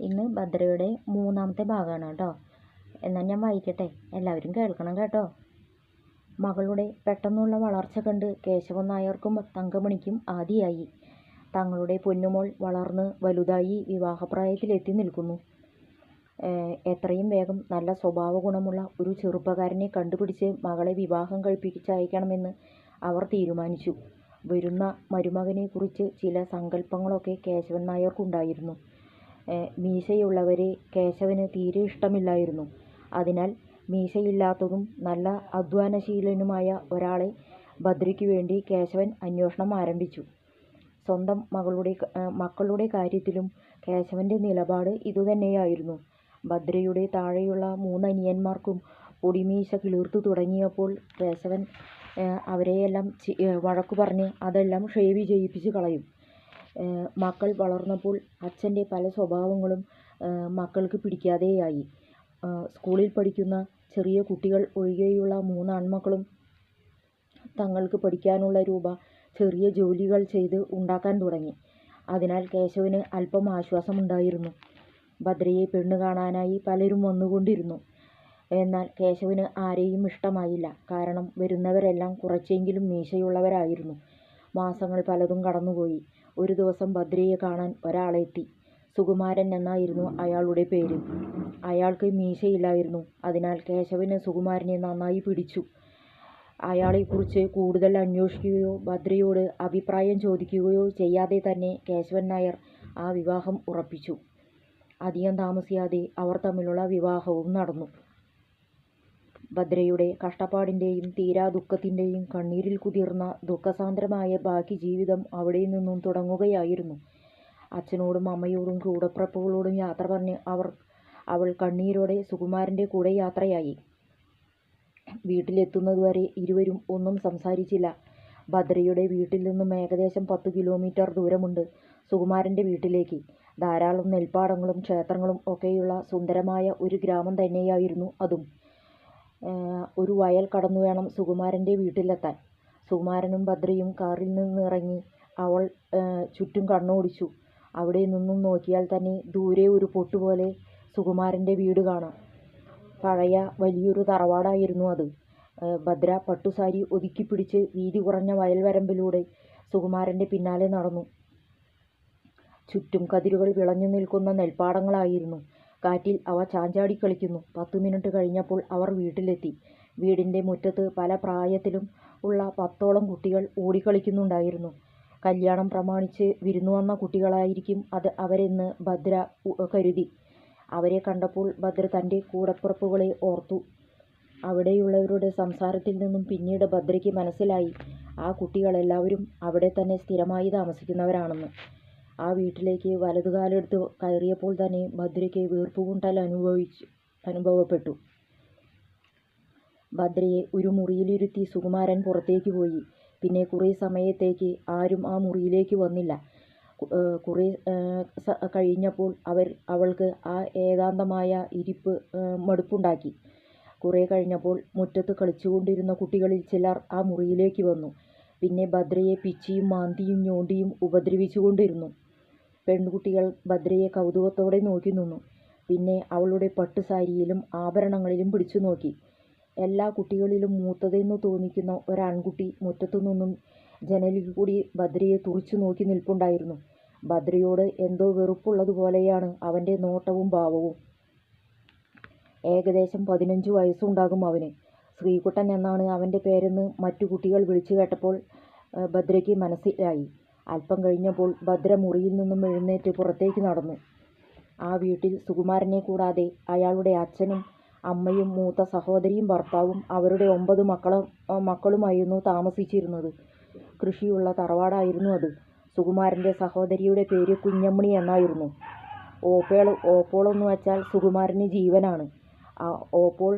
ഇന്ന് ഭദ്രയുടെ മൂന്നാമത്തെ ഭാഗമാണ് കേട്ടോ. എന്നാൽ ഞാൻ വായിക്കട്ടെ? എല്ലാവരും കേൾക്കണം കേട്ടോ. മകളുടെ പെട്ടെന്നുള്ള വളർച്ച കണ്ട് കേശവൻ നായർക്കും തങ്കമണിക്കും ആദിയായി. തങ്ങളുടെ പൊന്നുമോൾ വളർന്ന് വലുതായി വിവാഹപ്രായത്തിലെത്തി നിൽക്കുന്നു. എത്രയും വേഗം നല്ല സ്വഭാവ ഗുണമുള്ള ഒരു ചെറുപ്പക്കാരനെ കണ്ടുപിടിച്ച് മകളെ വിവാഹം കഴിപ്പിച്ചയക്കണമെന്ന് അവർ തീരുമാനിച്ചു. വരുന്ന മരുമകനെക്കുറിച്ച് ചില സങ്കല്പങ്ങളൊക്കെ കേശവൻ നായർക്കുണ്ടായിരുന്നു. മീശയുള്ളവരെ കേശവന് തീരെ ഇഷ്ടമില്ലായിരുന്നു. അതിനാൽ മീശയില്ലാത്തതും നല്ല അധ്വാനശീലനുമായ ഒരാളെ ഭദ്രയ്ക്ക് വേണ്ടി കേശവൻ അന്വേഷണം ആരംഭിച്ചു. സ്വന്തം മക്കളുടെ കാര്യത്തിലും കേശവന്റെ നിലപാട് ഇതുതന്നെയായിരുന്നു. ഭദ്രയുടെ താഴെയുള്ള മൂന്നനിയന്മാർക്കും പൊടിമീശ കിളിർത്തു തുടങ്ങിയപ്പോൾ കേശവൻ അവരെയെല്ലാം ചി- ഏഹ് വഴക്കു പറഞ്ഞ് അതെല്ലാം ഷേവ് ചെയ്യിപ്പിച്ച് കളയും. മക്കൾ വളർന്നപ്പോൾ അച്ഛന്റെ പല സ്വഭാവങ്ങളും മക്കൾക്ക് പിടിക്കാതെയായി. സ്കൂളിൽ പഠിക്കുന്ന ചെറിയ കുട്ടികൾ ഒഴികെയുള്ള മൂന്ന് ആൺമക്കളും തങ്ങൾക്ക് പഠിക്കാനുള്ള രൂപ ചെറിയ ജോലികൾ ചെയ്ത് ഉണ്ടാക്കാൻ തുടങ്ങി. അതിനാൽ കേശവന് അല്പം ആശ്വാസമുണ്ടായിരുന്നു. ഭദ്രയെ പെണ്ണ് കാണാനായി പലരും വന്നുകൊണ്ടിരുന്നു. എന്നാൽ കേശവന് ആരെയും ഇഷ്ടമായില്ല. കാരണം വരുന്നവരെല്ലാം കുറച്ചെങ്കിലും മീശയുള്ളവരായിരുന്നു. മാസങ്ങൾ പലതും കടന്നുപോയി. ഒരു ദിവസം ഭദ്രയെ കാണാൻ ഒരാളെത്തി. സുകുമാരൻ എന്നായിരുന്നു അയാളുടെ പേര്. അയാൾക്ക് മീശയില്ലായിരുന്നു. അതിനാൽ കേശവന് സുകുമാരനെ നന്നായി പിടിച്ചു. അയാളെക്കുറിച്ച് കൂടുതൽ അന്വേഷിക്കുകയോ ഭദ്രയോട് അഭിപ്രായം ചോദിക്കുകയോ ചെയ്യാതെ തന്നെ കേശവൻ നായർ ആ വിവാഹം ഉറപ്പിച്ചു. അധികം താമസിയാതെ അവർ തമ്മിലുള്ള വിവാഹവും നടന്നു. ഭദ്രയുടെ കഷ്ടപ്പാടിന്റെയും തീരാ ദുഃഖത്തിന്റെയും കണ്ണീരിൽ കുതിർന്ന ദുഃഖസാന്ദ്രമായ ബാക്കി ജീവിതം അവിടെ നിന്നും തുടങ്ങുകയായിരുന്നു. അച്ഛനോടും അമ്മയോടും കൂടപ്പിറപ്പുകളോടും യാത്ര പറഞ്ഞ് അവൾ കണ്ണീരോടെ സുകുമാരന്റെ കൂടെ യാത്രയായി. വീട്ടിലെത്തുന്നതുവരെ ഇരുവരും ഒന്നും സംസാരിച്ചില്ല. ഭദ്രയുടെ വീട്ടിൽ നിന്നും ഏകദേശം പത്ത് കിലോമീറ്റർ ദൂരമുണ്ട് സുകുമാരന്റെ വീട്ടിലേക്ക്. ധാരാളം നെൽപ്പാടങ്ങളും ക്ഷേത്രങ്ങളും ഒക്കെയുള്ള സുന്ദരമായ ഒരു ഗ്രാമം തന്നെയായിരുന്നു അതും. ഒരു വയൽ കടന്നു വേണം സുകുമാരന്റെ വീട്ടിലെത്താൻ. സുകുമാരനും ഭദ്രയും കാറിൽ നിന്നിറങ്ങി അവൾ ചുറ്റും കണ്ണോടിച്ചു. അവിടെ നിന്നും നോക്കിയാൽ തന്നെ ദൂരെ ഒരു പൊട്ടുപോലെ സുകുമാരന്റെ വീട് കാണാം. പഴയ വലിയൊരു തറവാടായിരുന്നു അത്. ഭദ്ര പട്ടുസാരി ഒതുക്കിപ്പിടിച്ച് വീതി കുറഞ്ഞ വയൽവരമ്പിലൂടെ സുകുമാരന്റെ പിന്നാലെ നടന്നു. ചുറ്റും കതിരുകൾ വിളഞ്ഞു നിൽക്കുന്ന നെൽപ്പാടങ്ങളായിരുന്നു. കാറ്റിൽ അവ ചാഞ്ചാടി കളിക്കുന്നു പത്തു മിനിറ്റ് കഴിഞ്ഞപ്പോൾ അവർ വീട്ടിലെത്തി. വീടിന്റെ മുറ്റത്ത് പല പ്രായത്തിലും ഉള്ള പത്തോളം കുട്ടികൾ ഓടിക്കളിക്കുന്നുണ്ടായിരുന്നു. കല്യാണം പ്രമാണിച്ച് വിരുന്നു വന്ന കുട്ടികളായിരിക്കും അത് അവരെന്ന് ഭദ്ര കരുതി. അവരെ കണ്ടപ്പോൾ ഭദ്ര തന്റെ കൂടപ്പുറപ്പുകളെ ഓർത്തു. അവിടെയുള്ളവരുടെ സംസാരത്തിൽ നിന്നും പിന്നീട് ഭദ്രയ്ക്ക് മനസ്സിലായി. ആ കുട്ടികളെല്ലാവരും അവിടെ തന്നെ സ്ഥിരമായി താമസിക്കുന്നവരാണെന്ന്. ആ വീട്ടിലേക്ക് വലതുകാലെടുത്ത് കയറിയപ്പോൾ തന്നെ ഭദ്രയ്ക്ക് വീർപ്പുമുട്ടൽ അനുഭവിച്ചു അനുഭവപ്പെട്ടു. ഭദ്രയെ ഒരു മുറിയിലിരുത്തി സുകുമാരൻ പുറത്തേക്ക് പോയി. പിന്നെ കുറേ സമയത്തേക്ക് ആരും ആ മുറിയിലേക്ക് വന്നില്ല. കുറേ കഴിഞ്ഞപ്പോൾ അവർ അവൾക്ക് ആ ഏകാന്തമായ ഇരിപ്പ് മടുപ്പുണ്ടാക്കി. കുറേ കഴിഞ്ഞപ്പോൾ മുറ്റത്ത് കളിച്ചുകൊണ്ടിരുന്ന കുട്ടികളിൽ ചിലർ ആ മുറിയിലേക്ക് വന്നു. പിന്നെ ഭദ്രയെ പിച്ചിയും മാന്തിയും ഞോണ്ടിയും ഉപദ്രവിച്ചുകൊണ്ടിരുന്നു. പെൺകുട്ടികൾ ഭദ്രയെ കൗതുകത്തോടെ നോക്കി നിന്നു. പിന്നെ അവളുടെ പട്ടുസാരിയിലും ആഭരണങ്ങളിലും പിടിച്ചു നോക്കി. എല്ലാ കുട്ടികളിലും മൂത്തതെന്ന് തോന്നിക്കുന്ന ഒരാൺകുട്ടി മുറ്റത്തു നിന്നും ജനലിൽ കൂടി ഭദ്രയെ തുറിച്ചു നോക്കി നിൽപ്പുണ്ടായിരുന്നു. ഭദ്രയോട് എന്തോ വെറുപ്പുള്ളതുപോലെയാണ് അവന്റെ നോട്ടവും ഭാവവും. ഏകദേശം പതിനഞ്ച് വയസ്സുണ്ടാകും അവന്. ശ്രീകുട്ടൻ എന്നാണ് അവന്റെ പേരെന്ന് മറ്റു കുട്ടികൾ വിളിച്ചു കേട്ടപ്പോൾ ഭദ്രയ്ക്ക് മനസ്സിലായി. അല്പം കഴിഞ്ഞപ്പോൾ ഭദ്ര മുറിയിൽ നിന്നും എഴുന്നേറ്റ് പുറത്തേക്ക് നടന്നു. ആ വീട്ടിൽ സുകുമാരനെ കൂടാതെ അയാളുടെ അച്ഛനും അമ്മയും മൂത്ത സഹോദരിയും ഭർത്താവും അവരുടെ ഒമ്പത് മക്കളും മക്കളുമായിരുന്നു താമസിച്ചിരുന്നത്. കൃഷിയുള്ള തറവാടായിരുന്നു അത്. സുകുമാരന്റെ സഹോദരിയുടെ പേര് കുഞ്ഞമ്മണി എന്നായിരുന്നു. ഓപ്പേൾ എന്ന് വെച്ചാൽ സുകുമാരന് ജീവനാണ്. ഓപ്പോൾ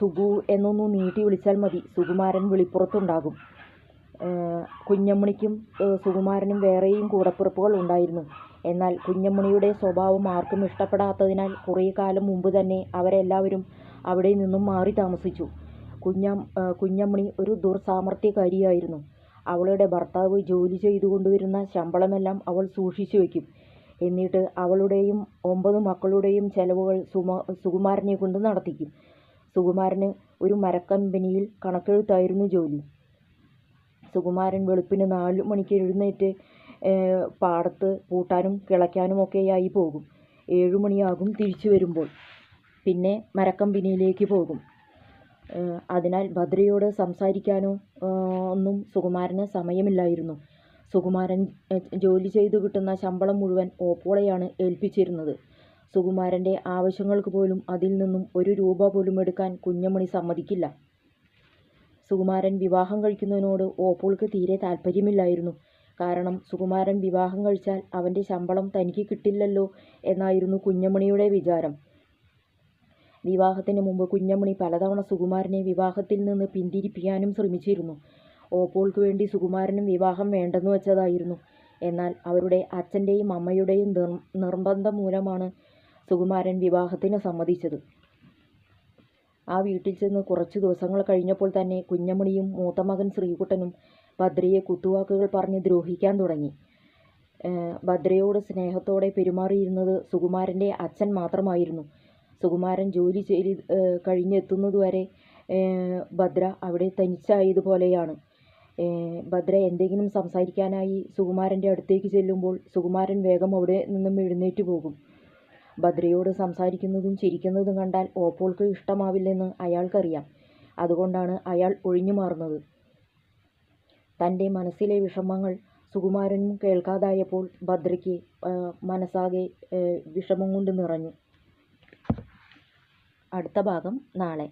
സുഗു എന്നൊന്ന് നീട്ടി വിളിച്ചാൽ മതി. സുകുമാരൻ വിളിപ്പുറത്തുണ്ടാകും. കുഞ്ഞമ്മണിക്കും സുകുമാരനും വേറെയും കൂടപ്പിറപ്പുകൾ ഉണ്ടായിരുന്നു. എന്നാൽ കുഞ്ഞമ്മണിയുടെ സ്വഭാവം ആർക്കും ഇഷ്ടപ്പെടാത്തതിനാൽ കുറേ കാലം മുമ്പ് തന്നെ അവരെല്ലാവരും അവിടെ നിന്നും മാറി താമസിച്ചു. കുഞ്ഞം കുഞ്ഞമ്മണി ഒരു ദുർസാമർത്ഥ്യക്കാരിയായിരുന്നു അവളുടെ ഭർത്താവ് ജോലി ചെയ്തു കൊണ്ടുവരുന്ന ശമ്പളമെല്ലാം അവൾ സൂക്ഷിച്ചു വയ്ക്കും. എന്നിട്ട് അവളുടെയും ഒമ്പത് മക്കളുടെയും ചെലവുകൾ സുമ സുകുമാരനെ കൊണ്ട് നടത്തിക്കും. സുകുമാരന് ഒരു മരക്കമ്പനിയിൽ കണക്കെഴുത്തായിരുന്നു ജോലി. സുകുമാരൻ വെളുപ്പിന് നാല് മണിക്ക് എഴുന്നേറ്റ് പാടത്ത് പൂട്ടാനും ഒക്കെയായി പോകും. ഏഴു മണിയാകും തിരിച്ചു വരുമ്പോൾ. പിന്നെ മരക്കമ്പനിയിലേക്ക് പോകും. അതിനാൽ ഭദ്രയോട് സംസാരിക്കാനോ ഒന്നും സുകുമാരന് സമയമില്ലായിരുന്നു. സുകുമാരൻ ജോലി ചെയ്തു കിട്ടുന്ന ശമ്പളം മുഴുവൻ ഓപ്പോളെയാണ് ഏൽപ്പിച്ചിരുന്നത്. സുകുമാരന്റെ ആവശ്യങ്ങൾക്ക് പോലും അതിൽ നിന്നും ഒരു രൂപ പോലും എടുക്കാൻ കുഞ്ഞമണി സമ്മതിക്കില്ല. സുകുമാരൻ വിവാഹം കഴിക്കുന്നതിനോട് ഓപ്പോൾക്ക് തീരെ താല്പര്യമില്ലായിരുന്നു. കാരണം സുകുമാരൻ വിവാഹം കഴിച്ചാൽ അവന്റെ ശമ്പളം തനിക്ക് കിട്ടില്ലല്ലോ എന്നായിരുന്നു കുഞ്ഞമണിയുടെ വിചാരം. വിവാഹത്തിന് മുമ്പ് കുഞ്ഞമണി പലതവണ സുകുമാരനെ വിവാഹത്തിൽ നിന്ന് പിന്തിരിപ്പിക്കാനും ശ്രമിച്ചിരുന്നു. ഓപ്പോൾക്ക് വേണ്ടി സുകുമാരനും വിവാഹം വേണ്ടെന്ന് വെച്ചതായിരുന്നു. എന്നാൽ അവരുടെ അച്ഛന്റെയും അമ്മയുടെയും നിർ നിർബന്ധം മൂലമാണ് സുകുമാരൻ വിവാഹത്തിന് സമ്മതിച്ചത്. ആ വീട്ടിൽ ചെന്ന് കുറച്ച് ദിവസങ്ങൾ കഴിഞ്ഞപ്പോൾ തന്നെ കുഞ്ഞമണിയും മൂത്തമകൻ ശ്രീകുട്ടനും ഭദ്രയെ കുത്തുവാക്കുകൾ പറഞ്ഞ് ദ്രോഹിക്കാൻ തുടങ്ങി. ഭദ്രയോട് സ്നേഹത്തോടെ പെരുമാറിയിരുന്നത് സുകുമാരന്റെ അച്ഛൻ മാത്രമായിരുന്നു. സുകുമാരൻ ജോലി ചെയ്ത് കഴിഞ്ഞെത്തുന്നതുവരെ ഭദ്ര അവിടെ തനിച്ചായതുപോലെയാണ്. ഭദ്ര എന്തെങ്കിലും സംസാരിക്കാനായി സുകുമാരന്റെ അടുത്തേക്ക് ചെല്ലുമ്പോൾ സുകുമാരൻ വേഗം അവിടെ നിന്നും എഴുന്നേറ്റ് പോകും. ഭദ്രയോട് സംസാരിക്കുന്നതും ചിരിക്കുന്നതും കണ്ടാൽ ഓപ്പോൾക്ക് ഇഷ്ടമാവില്ലെന്ന് അയാൾക്കറിയാം. അതുകൊണ്ടാണ് അയാൾ ഒഴിഞ്ഞു മാറുന്നത്. തന്റെ മനസ്സിലെ വിഷമങ്ങൾ സുകുമാരനും കേൾക്കാതായപ്പോൾ ഭദ്രയ്ക്ക് മനസ്സാകെ വിഷമം കൊണ്ട് നിറഞ്ഞു. അടുത്ത ഭാഗം നാളെ.